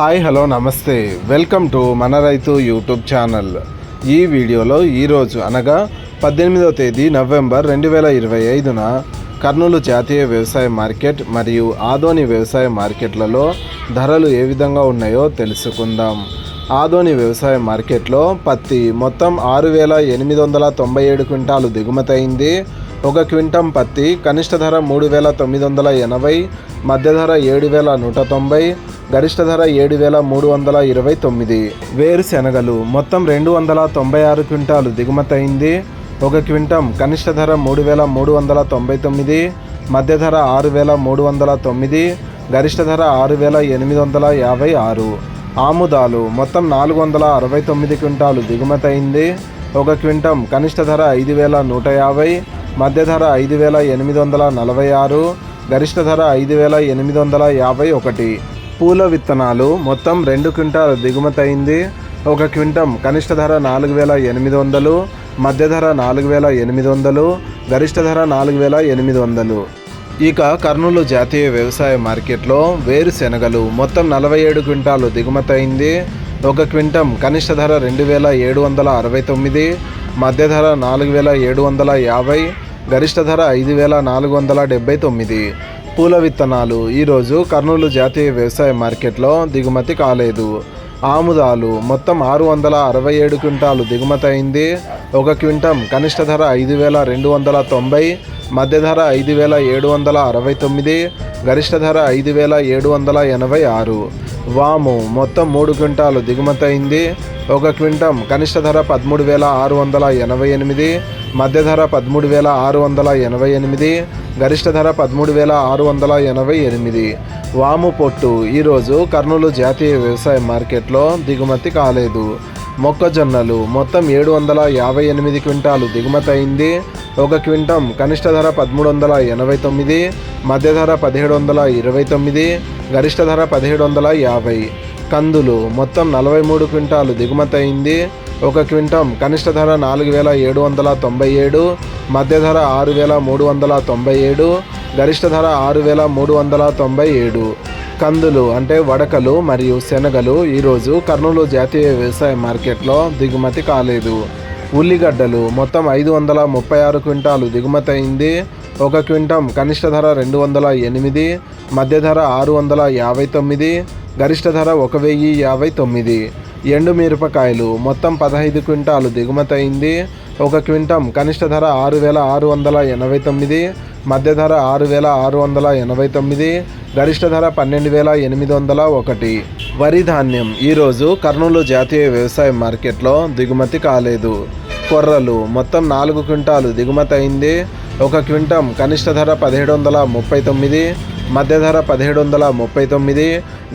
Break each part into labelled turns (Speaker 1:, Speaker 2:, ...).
Speaker 1: Hi hello నమస్తే. Welcome to మన రైతు యూట్యూబ్ ఛానల్. ఈ వీడియోలో ఈరోజు అనగా పద్దెనిమిదవ తేదీ నవంబర్ రెండు వేల ఇరవై ఐదున కర్నూలు జాతీయ వ్యవసాయ మార్కెట్ మరియు ఆదోని వ్యవసాయ మార్కెట్లలో ధరలు ఏ విధంగా ఉన్నాయో తెలుసుకుందాం. ఆదోని వ్యవసాయ మార్కెట్లో పత్తి మొత్తం ఆరు వేల ఎనిమిది వందల తొంభై ఏడు క్వింటాలు దిగుమతి అయింది ఒక క్వింటం పత్తి కనిష్ట ధర మూడు వేల తొమ్మిది వందల ఎనభై మధ్య ధర ఏడు వేల నూట తొంభై గరిష్ట ధర ఏడు వేల మూడు వందల ఇరవై తొమ్మిది. వేరుశెనగలు మొత్తం రెండు వందల తొంభై ఆరు క్వింటాలు దిగుమతి అయింది. ఒక క్వింటం కనిష్ట ధర మూడు వేల మూడు వందల తొంభై తొమ్మిది మధ్య ధర ఆరు వేల మూడు వందల తొమ్మిది గరిష్ట ధర ఆరు వేల ఎనిమిది వందల యాభై ఆరు. ఆముదాలు మొత్తం నాలుగు వందల అరవై తొమ్మిది క్వింటాలు దిగుమతి అయింది. ఒక క్వింటం కనిష్ట ధర ఐదు వేల నూట యాభై మధ్య ధర ఐదు వేల ఎనిమిది వందల నలభై ఆరు గరిష్ట ధర ఐదు వేల ఎనిమిది వందల యాభై ఒకటి. పూల విత్తనాలు మొత్తం రెండు క్వింటాలు దిగుమతి అయింది ఒక క్వింటం కనిష్ట ధర నాలుగు వేల ఎనిమిది వందలు మధ్య ధర నాలుగు వేల ఎనిమిది వందలు గరిష్ట ధర నాలుగు వేల ఎనిమిది వందలు. ఇక కర్నూలు జాతీయ వ్యవసాయ మార్కెట్లో వేరుశెనగలు మొత్తం నలభై ఏడు క్వింటాలు దిగుమతి అయింది ఒక క్వింటం కనిష్ట ధర రెండు వేల ఏడు వందల అరవై తొమ్మిది మధ్య ధర నాలుగు వేల ఏడు వందల యాభై గరిష్ట ధర ఐదు వేల నాలుగు వందల డెబ్బై తొమ్మిది. పూల విత్తనాలు. ఈరోజు కర్నూలు జాతీయ వ్యవసాయ మార్కెట్లో దిగుమతి కాలేదు. ఆముదాలు. మొత్తం ఆరు వందల అరవై ఏడు క్వింటాలు దిగుమతి అయింది. ఒక క్వింటం కనిష్ట ధర ఐదు వేల రెండు వందల తొంభై మధ్య ధర ఐదు వేల ఏడు వందల అరవై తొమ్మిది గరిష్ట ధర ఐదు వేల ఏడు వందల ఎనభై ఆరు. వాము మొత్తం మూడు క్వింటాలు దిగుమతి అయింది. ఒక క్వింటం కనిష్ట ధర పదమూడు వేల ఆరు వందల ఎనభై ఎనిమిది మధ్య ధర పదమూడు వేల ఆరు వందల ఎనభై ఎనిమిది గరిష్ట ధర పదమూడు వేల ఆరు వందల ఎనభై ఎనిమిది. వాము పొట్టు ఈరోజు కర్నూలు జాతీయ వ్యవసాయ మార్కెట్లో దిగుమతి కాలేదు. మొక్కజొన్నలు మొత్తం ఏడు వందల యాభై ఎనిమిది క్వింటాలు దిగుమతి అయింది. ఒక క్వింటం కనిష్ట ధర పదమూడు వందల ఎనభై తొమ్మిది మధ్య ధర పదిహేడు వందల ఇరవై తొమ్మిది గరిష్ట ధర పదిహేడు వందల యాభై. కందులు మొత్తం నలభై మూడు క్వింటాలు దిగుమతి అయింది. ఒక క్వింటం కనిష్ట ధర నాలుగు వేల ఏడు వందల తొంభై ఏడు మధ్య ధర ఆరు వేల మూడు వందల తొంభై ఏడు గరిష్ట ధర ఆరు వేల మూడు వందల తొంభై ఏడు. కందులు అంటే వడకలు మరియు శనగలు ఈరోజు కర్నూలు జాతీయ వ్యవసాయ మార్కెట్లో దిగుమతి కాలేదు. ఉల్లిగడ్డలు మొత్తం ఐదు వందల ముప్పై ఆరు క్వింటాలు దిగుమతి అయింది. ఒక క్వింటం కనిష్ట ధర రెండు వందల ఎనిమిది మధ్య ధర ఆరు వందల యాభై తొమ్మిది గరిష్ట ధర ఒక వెయ్యి యాభై తొమ్మిది. ఎండు మిరపకాయలు మొత్తం పదహైదు క్వింటాలు దిగుమతి అయింది. ఒక క్వింటం కనిష్ట ధర ఆరు వేల ఆరు వందల ఎనభై తొమ్మిది మధ్య ధర ఆరు వేల ఆరు వందల ఎనభై తొమ్మిది గరిష్ట ధర పన్నెండు వేల ఎనిమిది వందల ఒకటి. వరి ధాన్యం ఈరోజు కర్నూలు జాతీయ వ్యవసాయ మార్కెట్లో దిగుమతి కాలేదు. కొర్రలు మొత్తం నాలుగు క్వింటాలు దిగుమతి అయింది. ఒక క్వింటం కనిష్ట ధర పదిహేడు వందల ముప్పై తొమ్మిది మధ్య ధర పదిహేడు వందల ముప్పై తొమ్మిది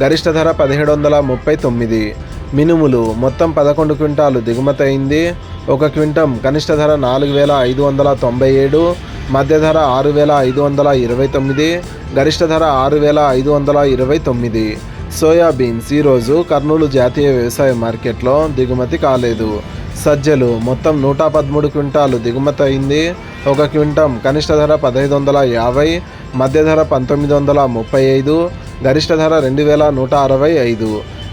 Speaker 1: గరిష్ట ధర పదిహేడు వందల ముప్పై తొమ్మిది. మినుములు మొత్తం పదకొండు క్వింటాలు దిగుమతి అయింది. ఒక క్వింటం కనిష్ట ధర నాలుగు వేల ఐదు వందల తొంభై ఏడు మధ్య ధర ఆరు వేల ఐదు వందల ఇరవై తొమ్మిది గరిష్ట ధర ఆరు వేల ఐదు వందల ఇరవై తొమ్మిది. సోయాబీన్స్ ఈరోజు కర్నూలు జాతీయ వ్యవసాయ మార్కెట్లో దిగుమతి కాలేదు. సజ్జలు మొత్తం నూట పదమూడు క్వింటాలు దిగుమతి అయింది. ఒక క్వింటం కనిష్ట ధర పదహైదు వందల యాభై మధ్య ధర పంతొమ్మిది వందల ముప్పై ఐదు గరిష్ట ధర రెండు వేల నూట అరవై ఐదు.